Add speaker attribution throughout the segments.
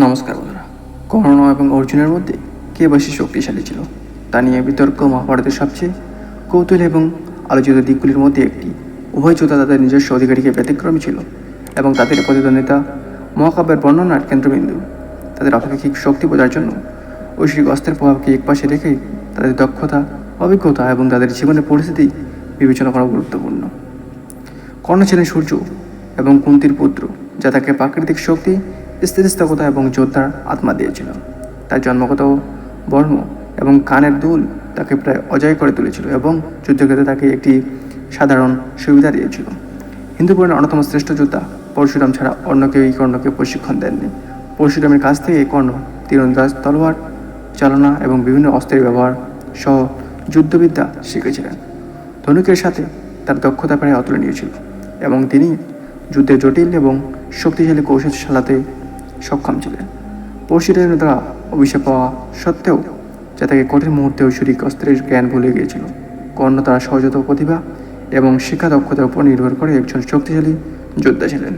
Speaker 1: নমস্কার বন্ধুরা। কর্ণ এবং অর্জুনের মধ্যে কে বেশি শক্তিশালী ছিল? তা নিয়ে বিতর্ক মহাভারতের সবচেয়ে কৌতূহল এবং আলোচিত দিকগুলির মধ্যে একটি। উভয় যোদ্ধা তাদের নিজস্ব অধিকারীকে ব্যতিক্রমী ছিল এবং তাদের প্রতিদ্বন্দ্বিতা মহাকাব্যের বর্ণনার কেন্দ্রবিন্দু। তাদের অপেক্ষিক শক্তি বোঝার জন্য ঐশ্বিক অস্ত্রের প্রভাবকে একপাশে রেখে তাদের দক্ষতা, অভিজ্ঞতা এবং তাদের জীবনের পরিস্থিতি বিবেচনা করা গুরুত্বপূর্ণ। কর্ণ ছিলেন সূর্য এবং কুন্তির পুত্র, যা তাকে প্রাকৃতিক শক্তি স্থিতিস্থাপকতা এবং যোদ্ধার আত্মা দিয়েছিল? তার জন্মগত বর্ম এবং কানের দুল তাকে প্রায় অজয় করে তুলেছিল এবং যুদ্ধক্ষেত্রে তাকে একটি সাধারণ সুবিধা দিয়েছিল। হিন্দু পুরাণের অন্যতম শ্রেষ্ঠ যোদ্ধা পরশুরাম ছাড়া অন্য কেউ এই কর্ণকে প্রশিক্ষণ দেননি। পরশুরামের কাছ থেকে এই কর্ণ, তীরন্দাজ, তলোয়ার, চালনা এবং বিভিন্ন অস্ত্রের ব্যবহার সহ যুদ্ধবিদ্যা শিখেছিলেন। ধনুকের সাথে তার দক্ষতা প্রায় অতুলনীয় ছিল এবং তিনি যুদ্ধে জটিল এবং শক্তিশালী কৌশল চালাতে সক্ষম ছিলেন পরশুরামের দ্বারা অভিশাপ পাওয়া সত্ত্বেও যা তাকে কঠিন মুহূর্তে ঐশ্বরিক অস্ত্রের জ্ঞান ভুলে গিয়েছিল। কর্ণ তার সহজত প্রতিভা এবং শিক্ষা দক্ষতার উপর নির্ভর করে একজন শক্তিশালী যোদ্ধা ছিলেন।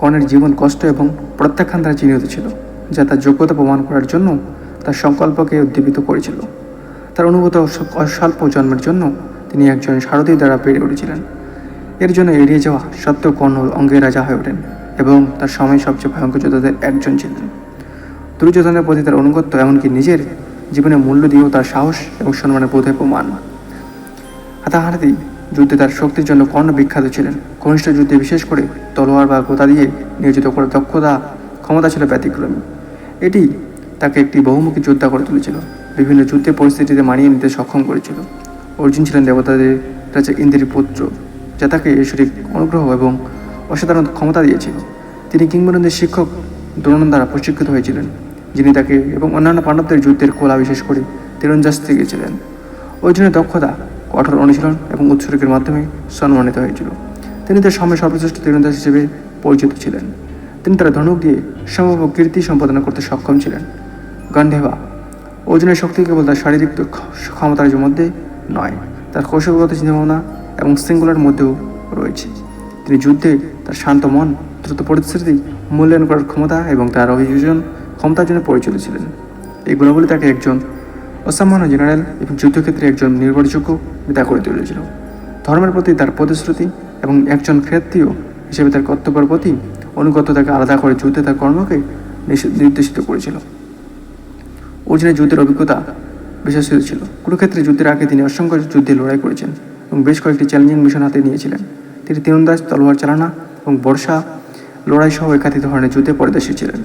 Speaker 1: কর্ণের জীবন কষ্ট এবং প্রত্যাখ্যান দ্বারা চিহ্নিত ছিল, যা তার যোগ্যতা প্রমাণ করার জন্য তার সংকল্পকে উদ্দীপিত করেছিল। তার অনুভূত স্বল্প জন্মের জন্য তিনি একজন সারথীর দ্বারা বেড়ে উঠেছিলেন। এর জন্য এড়িয়ে যাওয়া সত্ত্বেও কর্ণ অঙ্গের রাজা হয়ে ওঠেন। এবং তার সময় সবচেয়ে ভয়ঙ্কর যোদ্ধাদের একজন ছিলেন। দুর্যোধনের প্রতি তার অনুগত্য এমনকি নিজের জীবনে মূল্য দিয়েও তার সাহস এবং সম্মানের বোধের প্রমাণ। হাতাহাতি যুদ্ধে তার শক্তির জন্য কর্ণ বিখ্যাত ছিলেন। ঘনিষ্ঠ যুদ্ধে বিশেষ করে তলোয়ার বা গোতা দিয়ে নিয়োজিত করে দক্ষতা, ক্ষমতা ছিল ব্যতিক্রমী। এটি তাকে একটি বহুমুখী যোদ্ধা করে তুলেছিল। বিভিন্ন যুদ্ধের পরিস্থিতিতে মানিয়ে নিতে সক্ষম করেছিল। অর্জুন ছিলেন দেবতাদের রাজা ইন্দ্রের পুত্র যা তাকে ঐশ্বরিক অনুগ্রহ এবং অসাধারণ ক্ষমতা দিয়েছিল। তিনি কিংবদন্তির শিক্ষক দ্রোণ দ্বারা প্রশিক্ষিত হয়েছিলেন, যিনি তাকে এবং অন্যান্য পাণ্ডবদের যুদ্ধের কলা বিশেষ করে তীরঞ্জাস্তি গিয়েছিলেন অর্জুনের দক্ষতা, কঠোর অনুশীলন এবং উৎসর্গের মাধ্যমে সম্মানিত হয়েছিল। তিনি তার সময় সর্বশ্রেষ্ঠ তীরন্দাজ হিসেবে পরিচিত ছিলেন। তিনি তার ধনুক দিয়ে সম্ভব কীর্তি সম্পাদনা করতে সক্ষম ছিলেন। গান্ধেবা অর্জুনের শক্তি কেবল তার শারীরিক ক্ষমতার মধ্যে নয়, তার কৌশলগত চিন্তাভাবনা এবং শৃঙ্খলার মধ্যেও রয়েছে। তিনি যুদ্ধে তার শান্ত মন, দ্রুত পরিস্থিতি, মূল্যায়ন করার ক্ষমতা এবং তার অভিযোজন ক্ষমতার জন্য পরিচিত ছিলেন। এই গুণাবলী তাকে একজন অসামান্য জেনারেল এবং যুদ্ধক্ষেত্রে একজন নির্ভরযোগ্য নেতা করে তুলেছিল। ধর্মের প্রতি তার প্রতিশ্রুতি এবং একজন ক্ষেত্রীয় হিসেবে তার কর্তব্যের প্রতি অনুগত তাকে আলাদা করে যুদ্ধে তার কর্মকে নির্দেশিত করেছিল। অর্জুনের যুদ্ধের অভিজ্ঞতা বিশেষিত ছিল কুরুক্ষেত্রে যুদ্ধের আগে তিনি অসংখ্য যুদ্ধে লড়াই করেছেন এবং বেশ কয়েকটি চ্যালেঞ্জিং মিশন হাতে নিয়েছিলেন। তিনি তীরন্দাজ তলোয়ার চালানা এবং বর্ষা লড়াই সহ একাধিক ধরনের যুদ্ধে পরিদর্শী ছিলেন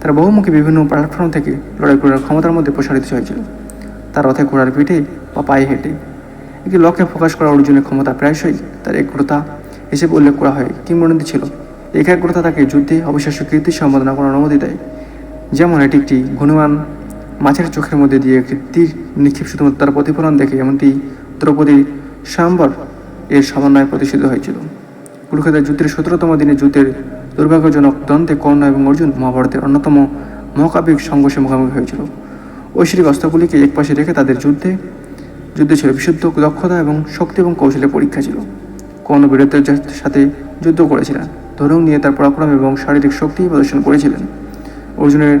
Speaker 1: তারা বহুমুখী বিভিন্ন প্ল্যাটফর্ম থেকে লড়াই করার ক্ষমতার মধ্যে প্রসারিত হয়েছিল। তার রথে ঘোড়ার পিঠে বা পায়ে হেঁটে একটি লক্ষ্যে ফোকাস করা অর্জুনের ক্ষমতা প্রায়শই তার একাগ্রতা হিসেবে উল্লেখ করা হয়, কিংবদন্তি ছিল। একাগ্রতা তাকে যুদ্ধে অবিশ্বাস্য কীর্তি সম্পাদনা করার অনুমতি দেয়, যেমন এটি একটি ঘূর্ণমান মাছের চোখের মধ্যে দিয়ে একটি তীর নিক্ষেপ শুধুমাত্র তার প্রতিফলন দেখে, এমনটি দ্রৌপদী সাম্বর এর সমন্বয়ে প্রতিষ্ঠিত হয়েছিল। কুরুক্ষেত্রের যুদ্ধের সতেরোতম দিনে যুদ্ধের দুর্ভাগ্যজনক দ্বন্দ্বে কর্ণ এবং অর্জুন মহাভারতের অন্যতম মহাকাব্যিক সংঘর্ষে মুখোমুখি হয়েছিল। ঐশ্বরিক অস্ত্রগুলিকে একপাশে রেখে তাদের যুদ্ধে, যুদ্ধ ছিল বিশুদ্ধ দক্ষতা এবং শক্তি এবং কৌশলের পরীক্ষা ছিল। কর্ণ বীরত্বের সাথে যুদ্ধ করেছিলেন। ধরুন নিয়ে তার পরাক্রম এবং শারীরিক শক্তি প্রদর্শন করেছিলেন। অর্জুনের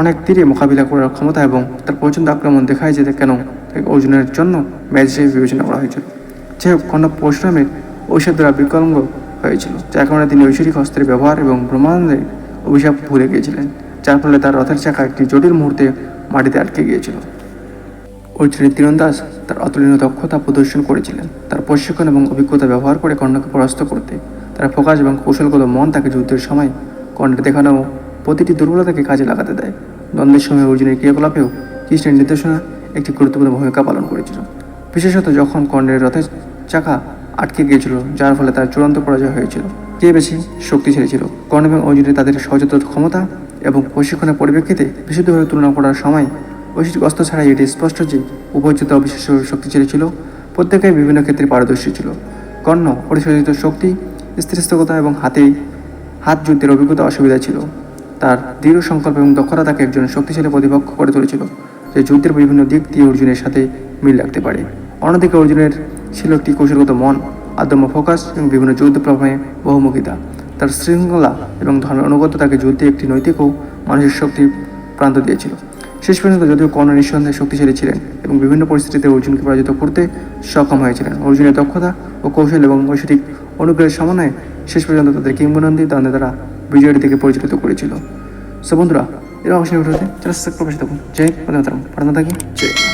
Speaker 1: অনেক তীরে মোকাবিলা করার ক্ষমতা এবং তার পর্যন্ত আক্রমণ দেখায় যে কেন অর্জুনের জন্য ম্যাচ হিসেবে বিবেচনা করা হয়েছিল। হোক কর্ণ পরশুরামের ঐশ্বর দ্বারা বিকলঙ্গ হয়েছিল, যার কারণে তিনি ঐশ্বরিক অস্ত্রের ব্যবহার এবং ব্রহ্মাণ্ডের অভিশাপ ভুলে গিয়েছিলেন, যার ফলে তার রথের চাকা একটি জটিল মুহূর্তে মাটিতে আটকে গিয়েছিল। অর্জুনের তীরন্দাজ তার অতুলনীয় দক্ষতা প্রদর্শন করেছিলেন। তার প্রশিক্ষণ এবং অভিজ্ঞতা ব্যবহার করে কর্ণকে পরাস্ত করতে, তার ফোকাস এবং কৌশলগত মন তাকে যুদ্ধের সময় কর্ণের দেখানো প্রতিটি দুর্বলতাকে কাজে লাগাতে দেয়। দ্বন্দ্বের সময় অর্জুনের ক্রিয়াকলাপেও কৃষ্ণের নির্দেশনা একটি গুরুত্বপূর্ণ ভূমিকা পালন করেছিল। বিশেষত যখন কর্ণের রথের চাকা আটকে গিয়েছিল, যার ফলে তার চূড়ান্ত পরাজয় হয়েছিল। কে বেশি শক্তিশালী ছিল কর্ণ এবং অর্জুনের তাদের সহজাত ক্ষমতা এবং প্রশিক্ষণের পরিপ্রেক্ষিতে বিশুদ্ধভাবে তুলনা করার সময় ঐশ্বরিক অস্ত্র ছাড়াই এটি স্পষ্ট যে উভয় যোদ্ধা অবিশ্বাস্য শক্তিশালী ছিল প্রত্যেকেই বিভিন্ন ক্ষেত্রে পারদর্শী ছিল। কর্ণ পরিশোধিত শক্তি স্থিরস্থকতা এবং হাতে হাত যুদ্ধের অভিজ্ঞতা অসুবিধা ছিল। তার দৃঢ় সংকল্প এবং দক্ষতা তাকে একজন শক্তিশালী প্রতিপক্ষ করে তুলেছিল, যে যুদ্ধের বিভিন্ন দিক দিয়ে অর্জুনের সাথে মিল রাখতে পারে। অন্যদিকে অর্জুনের ছিল একটি কৌশলগত মন আদম্য ফোকাস এবং বিভিন্ন যুদ্ধ প্রভাবে বহুমুখিতা। তার শৃঙ্খলা এবং ধর্মের অনুগত তাকে যুদ্ধে একটি নৈতিক ও মানসিক শক্তির প্রান্ত দিয়েছিল। শেষ পর্যন্ত যদিও কর্ণ নিঃসন্দেহে শক্তিশালী ছিলেন এবং বিভিন্ন পরিস্থিতিতে অর্জুনকে পরাজিত করতে সক্ষম হয়েছিলেন। অর্জুনের দক্ষতা ও কৌশল এবং ঐশ্বরিক অনুগ্রহের সমন্বয়ে শেষ পর্যন্ত তাদের কিংবদন্তি দ্বন্দ্বে তারা বিজয়ের দিকে পরিচালিত করেছিল। সো বন্ধুরা এরকম অবশ্যই ভিডিওতে চ্যানেল সাবস্ক্রাইব জয় হিন্দ, বন্দে থাকি। জয়।